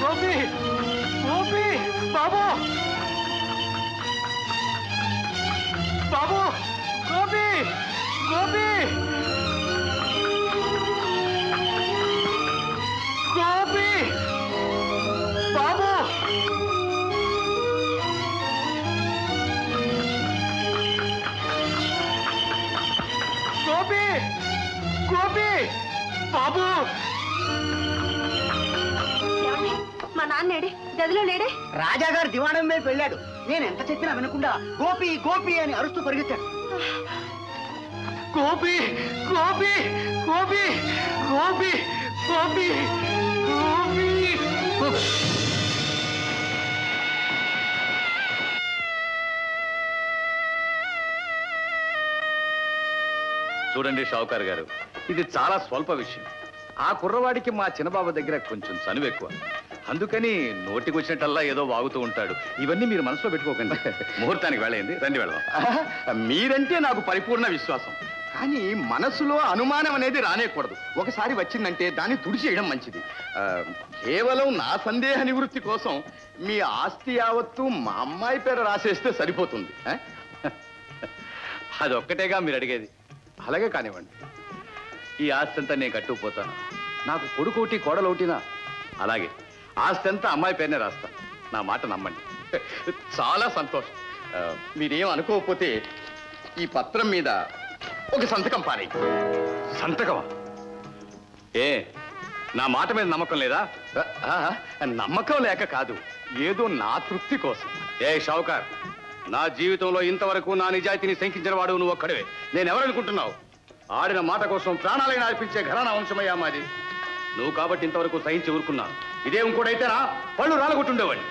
గోపి గోపి బాబు బాబు గోపి గోపి గోపి బాబు గోపి గోపి! బాబు! మా నాన్నేడి గదిలో లేడే? రాజాగారు దివాణం మీద వెళ్ళాడు. నేను ఎంత చెప్పినా వినకుండా గోపి గోపి అని అరుస్తూ పరిగెత్తాడు. గోపి! గోపి! గోపి! గోపి! గోపి! చూడండి షావుకార్ గారు ఇది చాలా స్వల్ప విషయం. ఆ కుర్రవాడికి మా చిన్నబాబు దగ్గర కొంచెం చనువు ఎక్కువ. అందుకని నోటికి వచ్చినట్టల్లా ఏదో వాగుతూ ఉంటాడు. ఇవన్నీ మీరు మనసులో పెట్టుకోకండి. ముహూర్తానికి వెళ్ళండి రండి వెళదాం. మీరంటే నాకు పరిపూర్ణ విశ్వాసం. కానీ మనసులో అనుమానం అనేది రానేకూడదు. ఒకసారి వచ్చిందంటే దాన్ని తుడిచేయడం మంచిది. కేవలం నా సందేహ నివృత్తి కోసం మీ ఆస్తి యావత్తు మా అమ్మాయి పేరు రాసేస్తే సరిపోతుంది? అదొక్కటేగా మీరు అడిగేది. అలాగే కానివ్వండి. ఈ ఆస్తి అంతా నేను కట్టుకుపోతాను. నాకు కొడుకోటి కోడలోటినా? అలాగే ఆస్తి అంతా అమ్మాయి పేరునే రాస్తాను నా మాట నమ్మండి. చాలా సంతోషం. ఆ, మీరేం అనుకోకపోతే ఈ పత్రం మీద ఒక సంతకం పారే సంతకమా? ఏ నా మాట మీద నమ్మకం లేదా? ఆ, ఆ, నమ్మకం లేక కాదు ఏదో నా తృప్తి కోసం. ఏ షావుకార్ నా జీవితంలో ఇంతవరకు నా నిజాయితీని శంకించిన వాడు నువ్వు ఒక్కడివే. నేనెవరనుకుంటున్నావు ఆడిన మాట కోసం ప్రాణాలైన అర్పించే ఘరానా వంశమయ్యా మాది. నువ్వు కాబట్టి ఇంతవరకు సహించి ఊరుకున్నాను. ఇదే ఇంకోటైతే రా పళ్ళు రాలగొట్టుండేవాడిని.